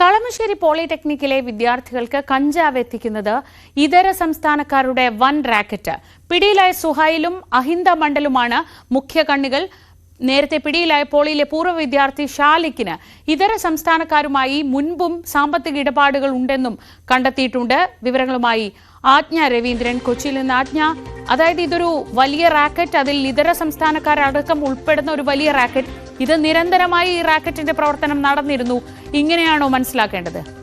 കളമശ്ശേരി പോളിടെക്നിക്കിലെ വിദ്യാർത്ഥികൾക്ക് കഞ്ചാവ് എത്തിക്കുന്നത് ഇതര സംസ്ഥാനക്കാരുടെ വൻ റാക്കറ്റ്. പിടിയിലായ സുഹൈലും അഹിന്ദ മണ്ഡലുമാണ് മുഖ്യ കണ്ണികൾ. നേരത്തെ പിടിയിലായ പോളിയിലെ പൂർവ വിദ്യാർത്ഥി ഷാലിക്കിന് ഇതര സംസ്ഥാനക്കാരുമായി മുൻപും സാമ്പത്തിക ഇടപാടുകൾ ഉണ്ടെന്നും കണ്ടെത്തിയിട്ടുണ്ട്. വിവരങ്ങളുമായി ആജ്ഞ രവീന്ദ്രൻ. കൊച്ചിയിൽ നിന്ന് ആജ്ഞ അതായത് ഇതൊരു വലിയ റാക്കറ്റ് അതിൽ ഇതര സംസ്ഥാനക്കാരടക്കം ഉൾപ്പെടുന്ന ഒരു വലിയ റാക്കറ്റ്. ഇത് നിരന്തരമായി ഈ റാക്കറ്റിന്റെ പ്രവർത്തനം നടന്നിരുന്നു. ഇങ്ങനെയാണോ മനസ്സിലാക്കേണ്ടത്?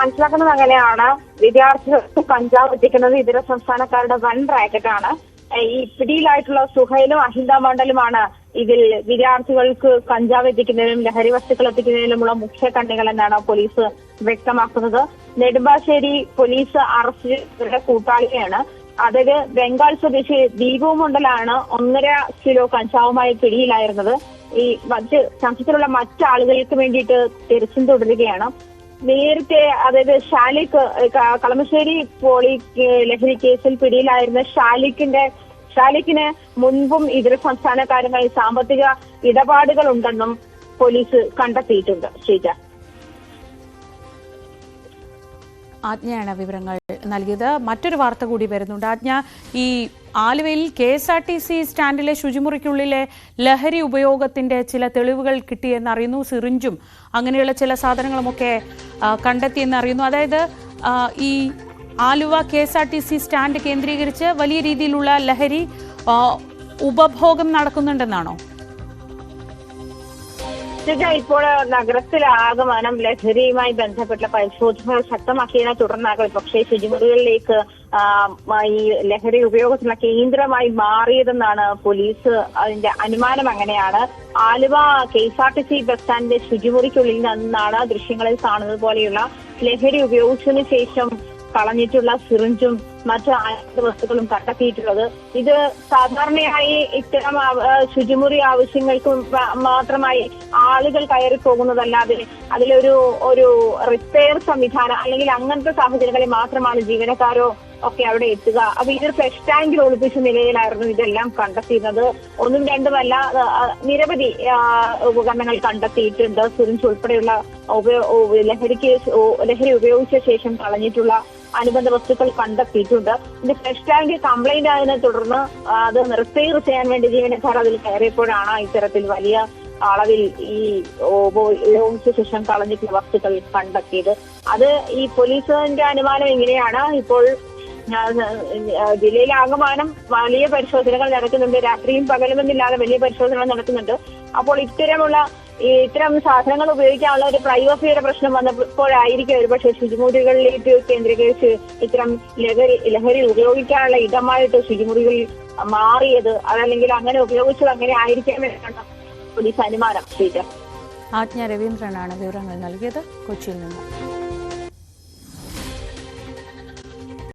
മനസ്സിലാക്കുന്നത് അങ്ങനെയാണ്. വിദ്യാർത്ഥികൾക്ക് കഞ്ചാവ് എത്തിക്കുന്നത് ഇതര സംസ്ഥാനക്കാരുടെ വൻ റാക്കറ്റാണ്. ഈ പിടിയിലായിട്ടുള്ള സുഹൈലും അഹിന്ദ മണ്ഡലുമാണ് ഇതിൽ വിദ്യാർത്ഥികൾക്ക് കഞ്ചാവ് എത്തിക്കുന്നതിനും ലഹരി വസ്തുക്കൾ എത്തിക്കുന്നതിനുമുള്ള മുഖ്യ കണ്ണികൾ എന്നാണ് പോലീസ് വ്യക്തമാക്കുന്നത്. നെടുമ്പാശ്ശേരി പോലീസ് അറസ്റ്റ് കൂട്ടാളിയാണ്. അതായത് ബംഗാൾ സ്വദേശി ദീപു മണ്ഡലാണ് ഒന്നര കിലോ കഞ്ചാവുമായി പിടിയിലായിരുന്നത്. ഈ മറ്റ് സംഘത്തിലുള്ള മറ്റാളുകൾക്ക് വേണ്ടിയിട്ട് തിരച്ചിൽ തുടരുകയാണ്. നേരത്തെ അതായത് ഷാലിക്ക് കളമശ്ശേരി പോളി ലഹരി കേസിൽ പിടിയിലായിരുന്ന ഷാലിക്കിന്റെ ഷാലിക്കിന് മുൻപും ഇതര സംസ്ഥാനക്കാരുമായി സാമ്പത്തിക ഇടപാടുകൾ ഉണ്ടെന്നും പോലീസ് കണ്ടെത്തിയിട്ടുണ്ട്. ശ്രീജ ആജ്ഞയാണ് വിവരങ്ങൾ നൽകിയത്. മറ്റൊരു വാർത്ത കൂടി വരുന്നുണ്ട്. ആജ്ഞ ഈ ആലുവയിൽ K S R T C സ്റ്റാൻഡിലെ ശുചിമുറിക്കുള്ളിലെ ലഹരി ഉപയോഗത്തിന്റെ ചില തെളിവുകൾ കിട്ടിയെന്ന് അറിയുന്നു. സിറിഞ്ചും അങ്ങനെയുള്ള ചില സാധനങ്ങളുമൊക്കെ കണ്ടെത്തിയെന്നറിയുന്നു അതായത് ഈ Aluva K S R T C stand കേന്ദ്രീകരിച്ച് വലിയ രീതിയിലുള്ള ലഹരി ഉപഭോഗം നടക്കുന്നുണ്ടെന്നാണോ? ശ്രീജ ഇപ്പോൾ നഗരത്തിലാകമാനം ലഹരിയുമായി ബന്ധപ്പെട്ട പരിശോധനകൾ ശക്തമാക്കിയതിനെ തുടർന്നാകും പക്ഷേ ശുചിമുറികളിലേക്ക് ഈ ലഹരി ഉപയോഗത്തിനുള്ള കേന്ദ്രമായി മാറിയതെന്നാണ് പോലീസ് അതിന്റെ അനുമാനം അങ്ങനെയാണ്. Aluva K S R T C bus സ്റ്റാൻഡിന്റെ ശുചിമുറിക്കുള്ളിൽ നിന്നാണ് ദൃശ്യങ്ങളിൽ കാണുന്നത് പോലെയുള്ള ലഹരി ഉപയോഗിച്ചതിനു ശേഷം കളഞ്ഞിട്ടുള്ള സിറിഞ്ചും മറ്റു ആയുധ വസ്തുക്കളും കണ്ടെത്തിയിട്ടുള്ളത്. ഇത് സാധാരണയായി ഇത്തരം ശുചിമുറി ആവശ്യങ്ങൾക്ക് മാത്രമായി ആളുകൾ കയറി പോകുന്നതല്ലാതെ അതിലൊരു ഒരു റിപ്പയർ സംവിധാനം അല്ലെങ്കിൽ അങ്ങനത്തെ സാഹചര്യങ്ങളിൽ മാത്രമാണ് ജീവനക്കാരോ ഒക്കെ അവിടെ എത്തുക. അപ്പൊ ഇതൊരു ഫ്ലഷ് ടാങ്കിൽ ഒളിപ്പിച്ച നിലയിലായിരുന്നു ഇതെല്ലാം കണ്ടെത്തിയിരുന്നത്. ഒന്നും രണ്ടുമല്ല നിരവധി ഉപകരണങ്ങൾ കണ്ടെത്തിയിട്ടുണ്ട്. സിറിഞ്ച് ഉൾപ്പെടെയുള്ള ലഹരിക്ക് ലഹരി ഉപയോഗിച്ച ശേഷം കളഞ്ഞിട്ടുള്ള അനുബന്ധ വസ്തുക്കൾ കണ്ടെത്തിയിട്ടുണ്ട്. ഇത് ഫ്ലഷ് ടാങ്ക് കംപ്ലൈന്റ് ആയതിനെ തുടർന്ന് അത് റിപ്പയർ ചെയ്യാൻ വേണ്ടി ജീവനക്കാർ അതിൽ കയറിയപ്പോഴാണ് ഇത്തരത്തിൽ വലിയ അളവിൽ ഈ ഉപ- ഉപയോഗിച്ച ശേഷം കളഞ്ഞിട്ടുള്ള വസ്തുക്കൾ കണ്ടെത്തിയത്. അത് ഈ പോലീസിന്റെ അനുമാനം എങ്ങനെയാണ് ഇപ്പോൾ ജില്ലയിലെ ആകമാനം വലിയ പരിശോധനകൾ നടക്കുന്നുണ്ട്. രാത്രിയും പകലുമെന്നില്ലാതെ വലിയ പരിശോധനകൾ നടക്കുന്നുണ്ട്. അപ്പോൾ ഇത്തരമുള്ള ഇത്തരം സാധനങ്ങൾ ഉപയോഗിക്കാനുള്ള ഒരു പ്രൈവസിയുടെ പ്രശ്നം വന്നപ്പോഴായിരിക്കും ഒരുപക്ഷെ ശുചിമുറികളിലേക്ക് കേന്ദ്രീകരിച്ച് ഇത്തരം ലഹരി ലഹരി ഉപയോഗിക്കാനുള്ള ഇടമായിട്ട് ശുചിമുറികൾ മാറിയത് അതല്ലെങ്കിൽ അങ്ങനെ ഉപയോഗിച്ചത് അങ്ങനെ ആയിരിക്കാമെന്നാണ് പോലീസ് അനുമാനം. ആജ്ഞ രവീന്ദ്രനാണ് വിവരങ്ങൾ നൽകിയത്. കൊച്ചിയിൽ നിന്ന്.